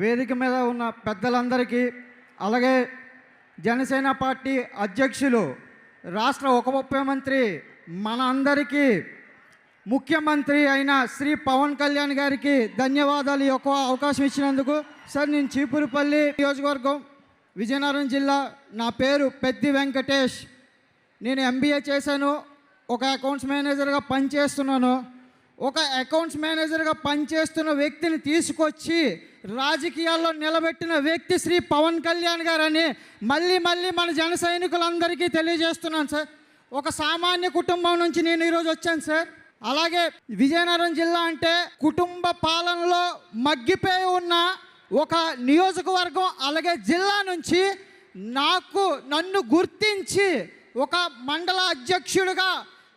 వేదిక మీద ఉన్న పెద్దలందరికీ అలాగే జనసేన పార్టీ అధ్యక్షులు రాష్ట్ర ఉప ముఖ్యమంత్రి మన అందరికీ ముఖ్యమంత్రి అయిన శ్రీ పవన్ కళ్యాణ్ గారికి ధన్యవాదాలు ఎక్కువ యొక్క అవకాశం ఇచ్చినందుకు. సార్ నేను చీపురుపల్లి నియోజకవర్గం విజయనగరం జిల్లా నా పేరు పెద్ది వెంకటేష్. నేను ఎంబీఏ చేశాను ఒక అకౌంట్స్ మేనేజర్గా పనిచేస్తున్నాను. ఒక అకౌంట్స్ మేనేజర్గా పనిచేస్తున్న వ్యక్తిని తీసుకొచ్చి రాజకీయాల్లో నిలబెట్టిన వ్యక్తి శ్రీ పవన్ కళ్యాణ్ గారని మళ్ళీ మళ్ళీ మన జన సైనికులందరికీ తెలియజేస్తున్నాను సార్. ఒక సామాన్య కుటుంబం నుంచి నేను ఈరోజు వచ్చాను సార్. అలాగే విజయనగరం జిల్లా అంటే కుటుంబ పాలనలో మగ్గిపోయి ఉన్న ఒక నియోజకవర్గం అలాగే జిల్లా నుంచి నాకు నన్ను గుర్తించి ఒక మండల అధ్యక్షుడిగా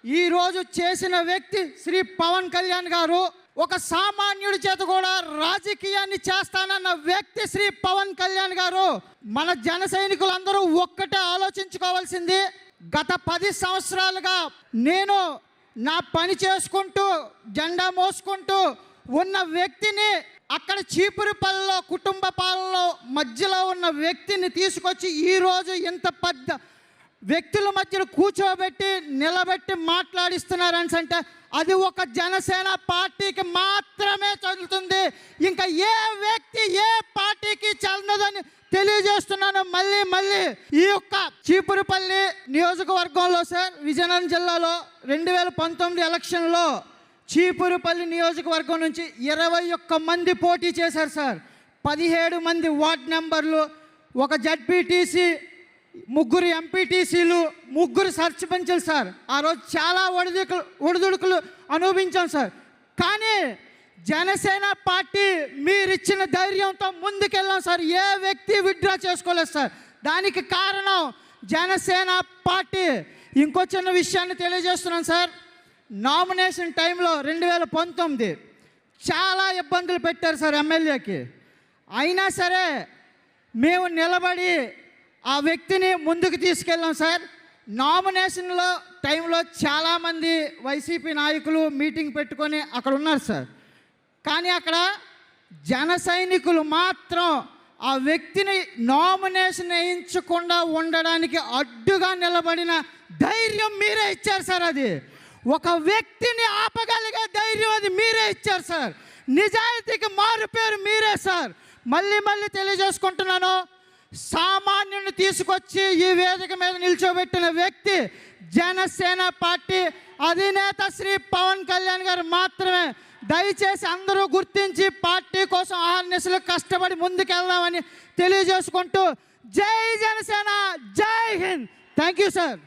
ఈరోజు చేసిన వ్యక్తి శ్రీ పవన్ కళ్యాణ్ గారు ఒక సామాన్యుడి చేత కూడా రాజకీయాన్ని చేస్తానన్న వ్యక్తి శ్రీ పవన్ కళ్యాణ్ గారు. మన జన సైనికులందరూ ఒక్కటే ఆలోచించుకోవాల్సింది. గత పది సంవత్సరాలుగా నేను నా పని చేసుకుంటూ జెండా మోసుకుంటూ ఉన్న వ్యక్తిని అక్కడ చీపురుపల్లిలో కుటుంబ పాలలో మధ్యలో ఉన్న వ్యక్తిని తీసుకొచ్చి ఈరోజు ఇంత పెద్ద వ్యక్తుల మధ్యలో కూర్చోబెట్టి నిలబెట్టి మాట్లాడిస్తున్నారని అంటే అది ఒక జనసేన పార్టీకి మాత్రమే చదువుతుంది ఇంకా ఏ వ్యక్తి ఏ పార్టీకి చెందదని తెలియజేస్తున్నాను. మళ్ళీ మళ్ళీ ఈ యొక్క చీపురుపల్లి నియోజకవర్గంలో సార్ విజయనగరం జిల్లాలో రెండు వేల పంతొమ్మిది ఎలక్షన్లో చీపురుపల్లి నియోజకవర్గం నుంచి ఇరవై ఒక్క మంది పోటీ చేశారు సార్. పదిహేడు మంది వార్డ్ నెంబర్లు ఒక జడ్పీటీసీ ముగ్గురు ఎంపీటీసీలు ముగ్గురు సర్పంచులు సార్. ఆ రోజు చాలా ఒడిదుడుకులు ఒడిదుడుకులు అనుభవించాం సార్. కానీ జనసేన పార్టీ మీరిచ్చిన ధైర్యంతో ముందుకెళ్ళాం సార్. ఏ వ్యక్తి విత్డ్రా చేసుకోలేదు సార్. దానికి కారణం జనసేన పార్టీ. ఇంకో చిన్న విషయాన్ని తెలియజేస్తున్నాను సార్. నామినేషన్ టైంలో రెండు వేల పంతొమ్మిది చాలా ఇబ్బందులు పెట్టారు సార్ ఎమ్మెల్యేకి. అయినా సరే మేము నిలబడి ఆ వ్యక్తిని ముందుకు తీసుకెళ్ళాం సార్. నామినేషన్లో టైంలో చాలామంది వైసీపీ నాయకులు మీటింగ్ పెట్టుకొని అక్కడ ఉన్నారు సార్. కానీ అక్కడ జన సైనికులు మాత్రం ఆ వ్యక్తిని నామినేషన్ వేయించకుండా ఉండడానికి అడ్డుగా నిలబడిన ధైర్యం మీరే ఇచ్చారు సార్ అది. ఒక వ్యక్తిని ఆపగలిగే ధైర్యం అది మీరే ఇచ్చారు సార్. నిజాయితీకి మారు పేరు మీరే సార్. మళ్ళీ మళ్ళీ తెలియజేసుకుంటున్నాను. సామాన్యుని తీసుకొచ్చి ఈ వేదిక మీద నిల్చోబెట్టిన వ్యక్తి జనసేన పార్టీ అధినేత శ్రీ పవన్ కళ్యాణ్ గారు మాత్రమే. దయచేసి అందరూ గుర్తించి పార్టీ కోసం ఆహర్నిశలు కష్టపడి ముందుకెళ్దామని తెలియజేసుకుంటూ జై జనసేన జై హింద్. Thank you sir.